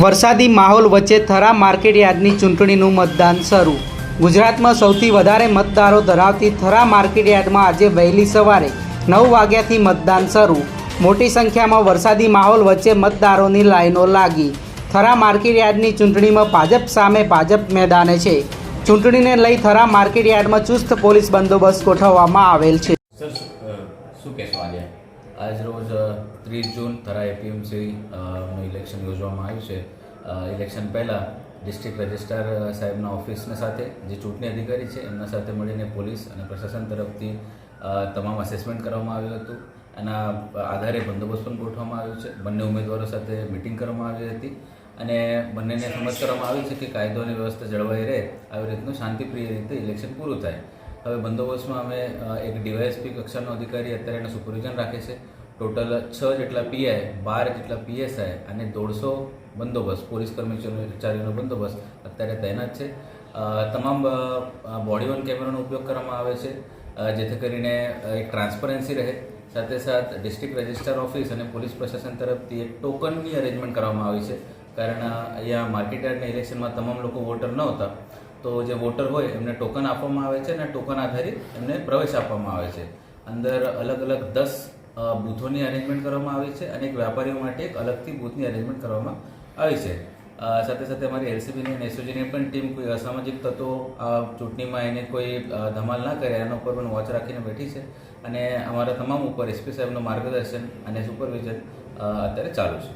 વરસાદી માહોલ વચ્ચે થરા માર્કેટ યાર્ડની ચૂંટણીનું મતદાન શરૂ. ગુજરાતમાં સૌથી વધારે મતદારો ધરાવતી થરા માર્કેટ યાર્ડમાં આજે વહેલી સવારે નવ વાગ્યાથી મતદાન શરૂ. મોટી સંખ્યામાં વરસાદી માહોલ વચ્ચે મતદારોની લાઈનો લાગી. થરા માર્કેટ યાર્ડની ચૂંટણીમાં ભાજપ સામે ભાજપ મેદાને છે. ચૂંટણીને લઈ થરા માર્કેટ યાર્ડમાં ચુસ્ત પોલીસ બંદોબસ્ત ગોઠવવામાં આવેલ છે. શું કહેશો આજે? રોજ ત્રીસ જૂન થરા એપીએમસી નું ઇલેક્શન યોજવામાં આવ્યું છે. ઇલેક્શન પહેલાં ડિસ્ટ્રિક્ટ રજિસ્ટ્રાર સાહેબના ઓફિસના સાથે જે ચૂંટણી અધિકારી છે, એમના સાથે મળીને પોલીસ અને પ્રશાસન તરફથી તમામ અસેસમેન્ટ કરવામાં આવ્યું હતું. એના આધારે બંદોબસ્ત પણ ગોઠવવામાં આવ્યો છે. બંને ઉમેદવારો સાથે મિટિંગ કરવામાં આવી હતી. અને બંનેને સમજ કરવામાં આવી છે કે કાયદો અને વ્યવસ્થા જળવાઈ રહે, આવી રીતનું શાંતિપ્રિય રીતે ઇલેક્શન પૂરું થાય. હવે બંદોબસ્તમાં અમે એક ડીવાયએસપી કક્ષાનો અધિકારી અત્યારે એનું સુપરવિઝન રાખે છે. ટોટલ છ જેટલા પીઆઈ બાર જેટલા પીએસઆઈ અને દોઢસો બંદોબસ્ત, પોલીસ કર્મચારીઓનો બંદોબસ્ત અત્યારે તૈનાત છે. તમામ બોડી વન કેમેરાનો ઉપયોગ કરવામાં આવે છે. જેથી કરીને એક ટ્રાન્સપરન્સી રહે. સાથે સાથ ડિસ્ટ્રિક્ટ રજિસ્ટ્રાર ઓફિસ અને પોલીસ પ્રશાસન તરફથી એક ટોકનની અરેન્જમેન્ટ કરવામાં આવી છે. કારણ અહીંયા માર્કેટ ઇલેક્શનમાં તમામ લોકો વોટર ન હતા, તો જે વોટર હોય એમને ટોકન આપવામાં આવે છે અને ટોકન આધારિત એમને પ્રવેશ આપવામાં આવે છે. અંદર અલગ અલગ દસ બૂથોની અરેન્જમેન્ટ કરવામાં આવી છે અને એક વેપારીઓ માટે એક અલગથી બૂથની અરેન્જમેન્ટ કરવામાં આવી છે. સાથે સાથે અમારી એલસીબીની અને એસઓજીની પણ ટીમ કોઈ અસામાજિક તત્વો ચૂંટણીમાં એને કોઈ ધમાલ ના કરે એના ઉપર પણ વોચ રાખીને બેઠી છે અને અમારા તમામ ઉપર એસપી સાહેબનું માર્ગદર્શન અને સુપરવિઝન અત્યારે ચાલુ છે.